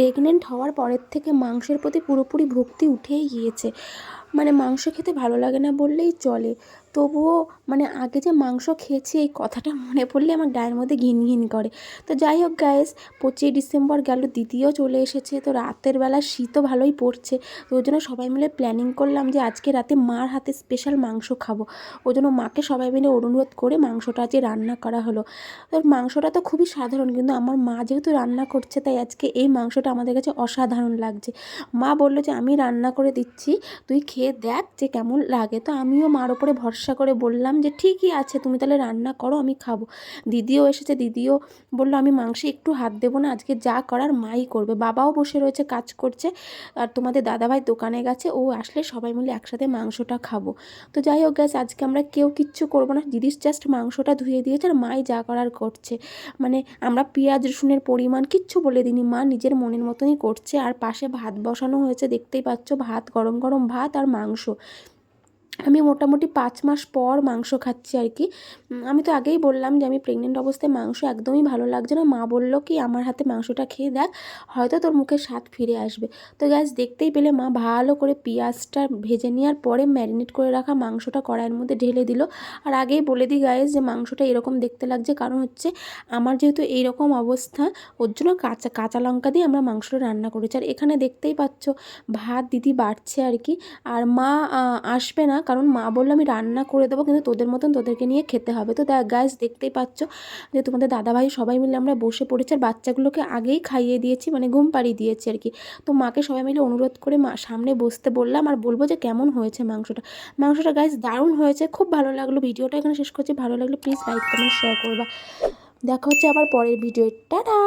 Pregnant হওয়ার পরের থেকে মাংসের প্রতি পুরোপুরি ভক্তি উঠেই গিয়েছে। মানে মাংস খেতে ভালো লাগে না বললেই চলে। তবুও মানে আগে যে মাংস খেয়েছি, এই কথাটা মনে পড়লে আমার গায়ের মধ্যে ঘিন ঘিন করে। তো যাই হোক গ্যাস পঁচিশে ডিসেম্বর গেল দ্বিতীয় চলে এসেছে, তো রাতের বেলা শীতও ভালোই পড়ছে। তো ওই জন্য সবাই মিলে প্ল্যানিং করলাম যে আজকে রাতে মার হাতে স্পেশাল মাংস খাব। ওই জন্য মাকে সবাই মিলে অনুরোধ করে মাংসটা আজকে রান্না করা হলো। তো মাংসটা তো খুবই সাধারণ, কিন্তু আমার মা যেহেতু রান্না করছে, তাই আজকে এই মাংসটা আমাদের কাছে অসাধারণ লাগছে। মা বলল যে, আমি রান্না করে দিচ্ছি, তুই খেয়ে দেখ যে কেমন লাগে। তো আমিও মার ওপরে ভরসা করে বললাম যে, ঠিকই আছে, তুমি তাহলে রান্না করো, আমি খাব। দিদিও এসেছে, দিদিও বলল, আমি মাংসে একটু হাত দেবো না, আজকে যা করার মাই করবে। বাবাও বসে রয়েছে, কাজ করছে। আর তোমাদের দাদাভাই দোকানে গেছে, ও আসলে সবাই মিলে একসাথে মাংসটা খাব। তো যাই হোক গ্যাস আজকে আমরা কেউ কিচ্ছু করব না। দিদির জাস্ট মাংসটা ধুয়ে দিয়েছে আর মাই যা করার করছে। মানে আমরা পেঁয়াজ, রসুনের পরিমাণ কিচ্ছু বলে দিইনি, মা নিজের মনের মতনই করছে। আর পাশে ভাত বসানো হয়েছে, দেখতেই পাচ্ছ, ভাত, গরম গরম ভাত আর মাংস আমি মোটামুটি পাঁচ মাস পর মাংস খাচ্ছি আর কি। আমি তো আগেই বললাম যে আমি প্রেগনেন্ট অবস্থায় মাংস একদমই ভালো লাগছে না। মা বলল কি, আমার হাতে মাংসটা খেয়ে দেখ, হয়তো তোর মুখে স্বাদ ফিরে আসবে। তো গ্যাস দেখতেই পেলে মা ভালো করে পেঁয়াজটা ভেজে নেওয়ার পরে ম্যারিনেট করে রাখা মাংসটা কড়াইয়ের মধ্যে ঢেলে দিল। আর আগেই বলে দিই গাইজ যে মাংসটা এরকম দেখতে লাগছে। কারণ হচ্ছে আমার যেহেতু এইরকম অবস্থা, ওর জন্য কাঁচা কাঁচা লঙ্কা দিয়ে আমরা মাংসটা রান্না করেছি। আর এখানে দেখতেই পাচ্ছ, ভাত দিদি বাড়ছে আর কি। আর মা আসবে না কারণ মা বলল, আমি রান্না করে দেবো, কিন্তু তোদের মতন তোদেরকে নিয়ে খেতে হবে। তো দেখ গ্যাস দেখতেই পাচ্ছ যে তোমাদের দাদাভাই সবাই মিলে আমরা বসে পড়েছি আর বাচ্চাগুলোকে আগেই খাইয়ে দিয়েছি মানে ঘুম পাড়িয়ে দিয়েছি আর কি। তো মাকে সবাই মিলে অনুরোধ করে মা সামনে বসতে বললাম আর বলব যে কেমন হয়েছে মাংসটা। মাংসটা গ্যাস দারুণ হয়েছে, খুব ভালো লাগল। ভিডিওটা এখানে শেষ করছি। ভালো লাগল প্লিজ লাইক কমেন্ট শেয়ার করবা। দেখা হচ্ছে আবার পরের ভিডিও টাটা